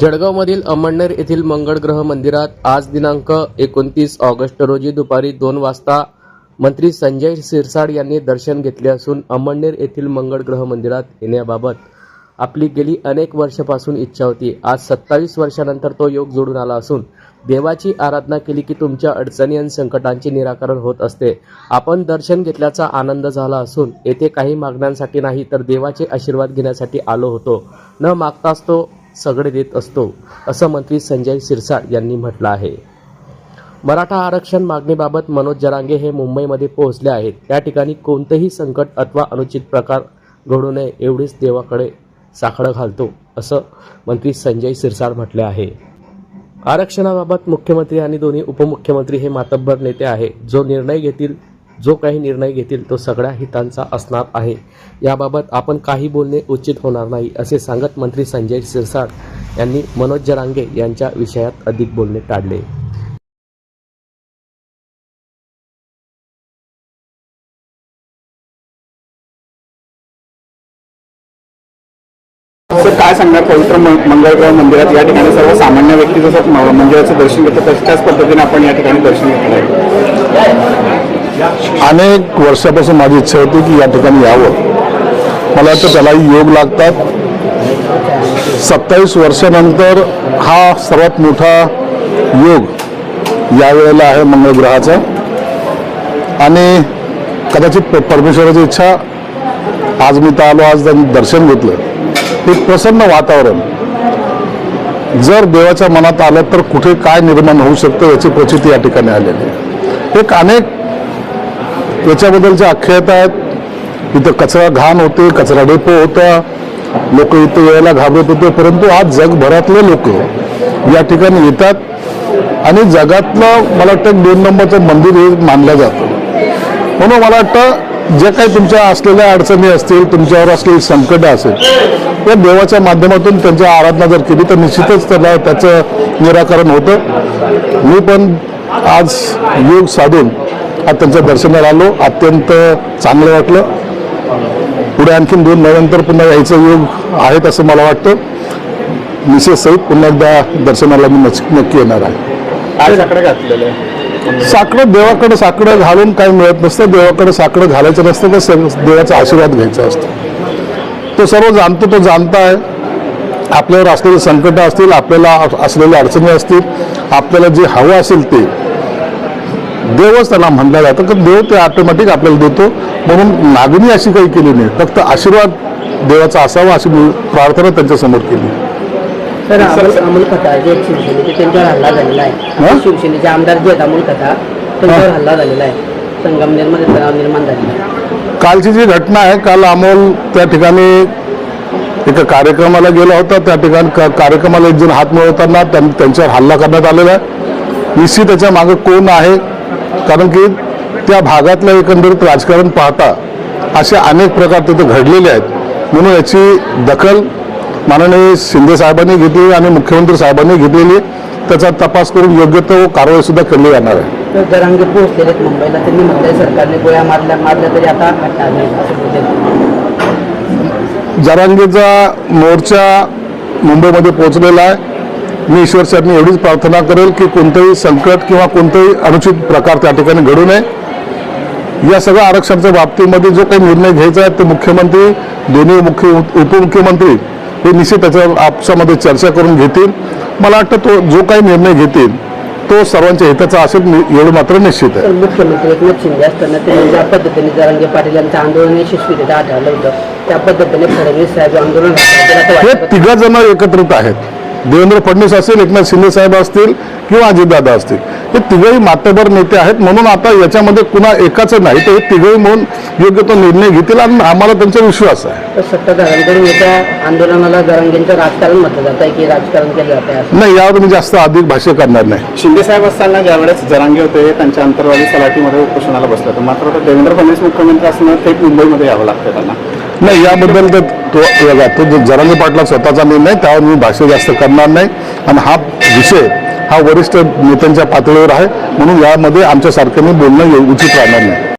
जळगावमधील अमळनेर येथील मंगळ ग्रह मंदिरात आज दिनांक एकोणतीस ऑगस्ट रोजी दुपारी दोन वाजता मंत्री संजय सिरसाड यांनी दर्शन घेतले असून अमळनेर येथील मंगळ ग्रह मंदिरात येण्याबाबत आपली गेली अनेक वर्षापासून इच्छा होती. आज सत्तावीस वर्षानंतर तो योग जोडून आला असून देवाची आराधना केली की तुमच्या अडचणी आणि संकटांचे निराकरण होत असते. आपण दर्शन घेतल्याचा आनंद झाला असून येथे काही मागण्यांसाठी नाही तर देवाचे आशीर्वाद घेण्यासाठी आलो होतो. न मागताच तो सगळे देत असतो असं मंत्री संजय सिरसाट यांनी म्हटलं आहे. मराठा आरक्षण मागणीबाबत मनोज जरांगे हे मुंबईमध्ये पोहोचले आहेत. त्या ठिकाणी कोणतेही संकट अथवा अनुचित प्रकार घडू नये एवढीच देवाकडे साखळं घालतो असं मंत्री संजय सिरसाट म्हटले आहे. आरक्षणाबाबत मुख्यमंत्री आणि दोन्ही उपमुख्यमंत्री हे मातब्बर नेते आहे जो निर्णय घेतील जो काही निर्णय घेतील तो सगळ्या हितांचा असणार आहे. याबाबत आपण काही बोलणे उचित होणार नाही असे सांगत मंत्री संजय सिरसाट यांनी मनोज जरांगे यांच्या विषयात अधिक बोलणे टाळले. काय सांगणार पवित्र मंगळग्रह मंदिरात या ठिकाणी सर्वसामान्य व्यक्ती जसं मंदिराचं दर्शन घेतो तसं त्याच पद्धतीने आपण या ठिकाणी दर्शन घेतलं आहे. अनेक वर्षापासून माझी इच्छा होती की या ठिकाणी यावं. मला वाटतं त्यालाही योग लागतात. सत्तावीस वर्षानंतर हा सर्वात मोठा योग यावेळेला आहे मंगळग्रहाचा आणि कदाचित परमेश्वराची इच्छा आज मी तर आलो आज त्यांनी दर्शन घेतलं. एक प्रसन्न वातावरण. जर देवाच्या मनात आलं तर कुठे काय निर्माण होऊ शकतं याची प्रचिती या ठिकाणी आलेली एक अनेक याच्याबद्दलच्या आख्यायता आहेत इथं कचरा घाण होते कचरा डेपो होता लोक इथं यायला घाबरत होते परंतु आज जगभरातले लोक या ठिकाणी येतात आणि जगातलं मला वाटतं दोन नंबरचं मंदिर हे मानलं जातं. म्हणून मला वाटतं जे काही तुमच्या असलेल्या अडचणी असतील तुमच्यावर असलेली संकट असेल या देवाच्या माध्यमातून त्यांची आराधना जर केली तर निश्चितच त्याला त्याचं निराकरण होतं. मी पण आज योग साधून आज त्यांच्या दर्शनाला आलो. अत्यंत चांगलं वाटलं. पुढे आणखीन दोन महिन्यानंतर पुन्हा यायचं योग आहेत असं मला वाटतं. मिसेस सहित पुन्हा एकदा दर्शनाला मी नच- नक्की येणार आहे. काय साकडे देवाकडे साकडं घालून काही मिळत नसतं. देवाकडे साकडं घालायचं नसतं तर देवाचा आशीर्वाद घ्यायचा असतो. तो सर्व जाणतो तो जाणता आहे आपल्यावर असलेली संकटं असतील आपल्याला अस- असलेल्या अडचणी असतील आपल्याला जे हवं असेल ते देवच त्याला म्हणलं जातं तर देव ते ऑटोमॅटिक आपल्याला देतो. म्हणून मागणी अशी काही केली नाही. फक्त आशीर्वाद देवाचा असावा अशी मी प्रार्थना त्यांच्यासमोर केली. सर अमोल कथा जे शिवसेनेचे त्यांच्यावर हल्ला झालेला आहे? शिवसेनेचे आमदार जे आहेत अमोल कथा त्यांच्यावर हल्ला झालेला आहे. संगमनेरमध्ये तणाव निर्माण झालेला आहे. कालची जी घटना आहे काल अमोल त्या ठिकाणी एका कार्यक्रमाला गेला होता. त्या ठिकाणी कार्यक्रमाला एक जण हात मिळवताना त्यां- त्यांच्यावर हल्ला करण्यात आलेला आहे. निश्चित त्याच्यामागे कोण आहे? कारण की त्या भागातलं एकंदरीत राजकारण पाहता असे अनेक प्रकार तिथे घडलेले आहेत. म्हणून याची दखल माननीय शिंदे साहेबांनी घेतली आणि मुख्यमंत्री साहेबांनी घेतलेली. त्याचा तपास करून योग्य तो कारवाई सुद्धा केली जाणार आहे. तर जरांगे पोहोचलेले आहेत मुंबईला. त्यांनी म्हटलंय सरकारने गोळ्या मारल्या मारल्या तरी आता हटणार नाही असं बोलले जरांगीचा मोर्चा मुंबईमध्ये पोहोचलेला आहे. मी ईश्वर साहेबनी एवढीच प्रार्थना करेल की कोणतंही संकट किंवा कोणताही अनुचित प्रकार त्या ठिकाणी घडू नये. या सगळ्या आरक्षणाच्या बाबतीमध्ये जो काही निर्णय घ्यायचा आहे ते मुख्यमंत्री दोन्ही मुख्य उपमुख्यमंत्री हे निश्चित त्याच्या आपसामध्ये चर्चा करून घेतील. मला वाटतं तो जो काही निर्णय घेतील तो सर्वांच्या हिताचा असेल एवढं मात्र निश्चित आहे. तर मुख्यमंत्री एकनाथ शिंदे असताना त्यांनी ज्या पद्धतीने जरांगे पाटील यांचं आंदोलन यशस्वीरित्या आढळलं होतं त्या पद्धतीने फडणवीस साहेब आंदोलन हे? तिघ जण एकत्रित आहेत. देवेंद्र फडणवीस असतील एकनाथ शिंदे साहेब असतील किंवा अजितदादा असतील. हे तिघही मातबर नेते आहेत. म्हणून आता याच्यामध्ये कुणा एकाचं नाही तर हे तिघही म्हणून योग्य तो निर्णय घेतील आणि आम्हाला त्यांचा विश्वास आहे. सत्ताधाऱ्यांकडून एका आंदोलनाला जरांगेंचं राजकारण म्हटलं जात आहे की राजकारण केलं जात आहे नाही यावर मी जास्त अधिक भाष्य करणार नाही. शिंदे साहेब असताना ज्यावेळेस जरांगे होते त्यांच्या अंतरवाली सलाटीमध्ये उपोषणाला बसलं होतं. मात्र आता देवेंद्र फडणवीस मुख्यमंत्री असताना थेट मुंबईमध्ये यावं लागतं त्यांना. नाही याबद्दल तर तो बघा, तो जो जरांगे पाटला स्वतःचा निर्णय त्यावर मी भाष्य जास्त करणार नाही. आणि हा विषय हा वरिष्ठ नेत्यांच्या पातळीवर आहे. म्हणून यामध्ये आमच्यासारखं मी बोलणं उचित राहणार नाही.